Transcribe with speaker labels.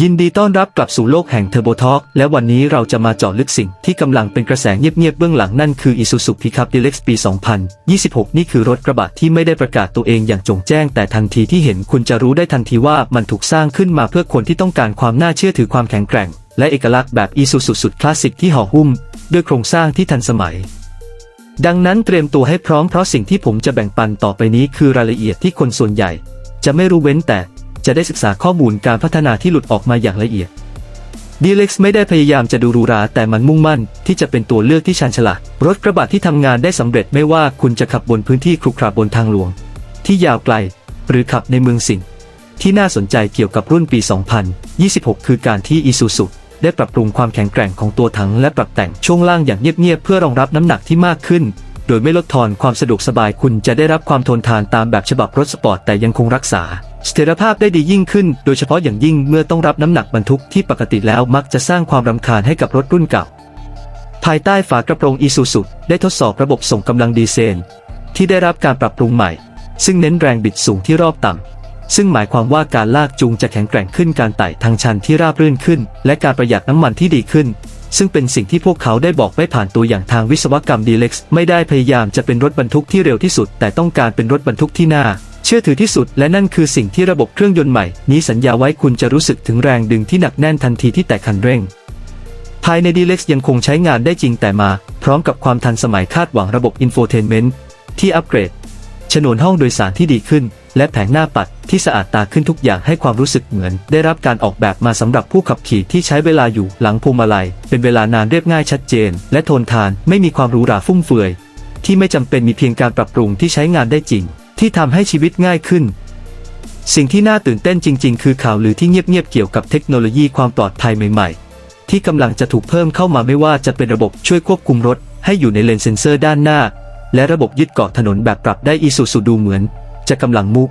Speaker 1: ยินดีต้อนรับกลับสู่โลกแห่งเทอร์โบทอ k และวันนี้เราจะมาเจาะลึกสิ่งที่กำลังเป็นกระแสเงียบๆเบื้องหลังนั่นคือ Isuzu Pickup Deluxe ปี 2026 นี่คือรถกระบะที่ไม่ได้ประกาศตัวเองอย่างจงแจ้ง แต่ทันทีที่เห็นคุณจะรู้ได้ทันทีว่ามันถูกสร้างขึ้นมาเพื่อคนที่ต้องการความน่าเชื่อถือความแข็งแกร่ง และเอกลักษณ์แบบ Isuzu สุดคลาสสิกที่ห่อหุ้ม ด้วยโครงสร้างที่ทันสมัย ดังนั้นเตรียมตัวให้พร้อมเพราะสิ่งที่ผมจะแบ่งปันต่อไปนี้คือรายละเอียดที่คนส่วนใหญ่ จะไม่รู้เว้นแต่ จะได้ศึกษาข้อมูลการพัฒนาที่หลุดออกมาอย่างละเอียด d l x ไม่ได้พยายามจะดูรูราแต่มันมุ่งมั่น ที่จะเป็นตัวเลือกที่ชันฉลาด รถกระบะที่ทำงานได้สำเร็จไม่ว่าคุณจะขับบนพื้นที่ครุขระบนทางหลวง ที่ยาวไกล หรือขับในเมืองสิงห์ที่น่าสนใจเกี่ยวกับรุ่นปี 2026 คือการที่ Isuzu ได้ปรับปรุงความแข็งแกร่งของตัวถังและปรับแต่งช่วงล่างอย่างเงียบๆเพื่อรองรับน้ำหนักที่มากขึ้น โดยไม่ลดทอนความสะดวกสบายคุณจะได้รับความทนทานตามแบบฉบับรถสปอร์ตแต่ยังคงรักษา เสถียรภาพได้ดียิ่งขึ้น โดยเฉพาะอย่างยิ่งเมื่อต้องรับน้ำหนักบรรทุกที่ปกติแล้วมักจะสร้างความรำคาญให้กับรถรุ่นเก่า ภายใต้ฝากระโปรง Isuzu ได้ทดสอบระบบส่งกำลังดีเซลที่ได้รับการปรับปรุงใหม่ ซึ่งเน้นแรงบิดสูงที่รอบต่ำ ซึ่งหมายความว่าการลากจูงจะแข็งแกร่งขึ้นการไต่ทางชันที่ราบรื่นขึ้น และการประหยัดน้ำมันที่ดีขึ้น ซึ่งเป็นสิ่งที่พวกเขาได้บอกไว้ผ่านตัวอย่างทางวิศวกรรมดีเล็กซ์ไม่ได้พยายามจะเป็นรถบรรทุกที่เร็วที่สุด แต่ต้องการเป็นรถบรรทุกที่น่า ชื่อถือที่สุด และนั่นคือสิ่งที่ระบบเครื่องยนต์ใหม่ นี้สัญญาไว้คุณจะรู้สึกถึงแรงดึงที่หนักแน่นทันทีที่แตะคันเร่ง ภายใน d l x ยังคงใช้งานได้จริงแต่มา พร้อมกับความทันสมัยคาดหวังระบบอินโฟเทนเมนต์ที่อัปเกรดฉนวนห้องโดยสารที่ดีขึ้น และแผงหน้าปัดที่สะอาดตาขึ้นทุกอย่างให้ความรู้สึกเหมือน ได้รับการออกแบบมาสำหรับผู้ขับขี่ที่ใช้เวลาอยู่หลังพวงมาลัย เป็นเวลานานเรียบง่ายชัดเจน และทนทานไม่มีความหรูหราฟุ่มเฟือย ที่ไม่จำเป็นมีเพียงการปรับปรุงที่ใช้งานได้จริง ที่ทำให้ชีวิตง่ายขึ้น สิ่งที่น่าตื่นเต้นจริง ๆ คือข่าวลือที่เงียบๆเกี่ยวกับเทคโนโลยีความปลอดภัยใหม่ ๆ ที่กำลังจะถูกเพิ่มเข้ามาไม่ว่าจะเป็นระบบช่วยควบคุมรถ ให้อยู่ในเลนเซนเซอร์ด้านหน้า และระบบยึดเกาะถนนแบบปรับได้อีสุสุดูเหมือน จะกำลังมุก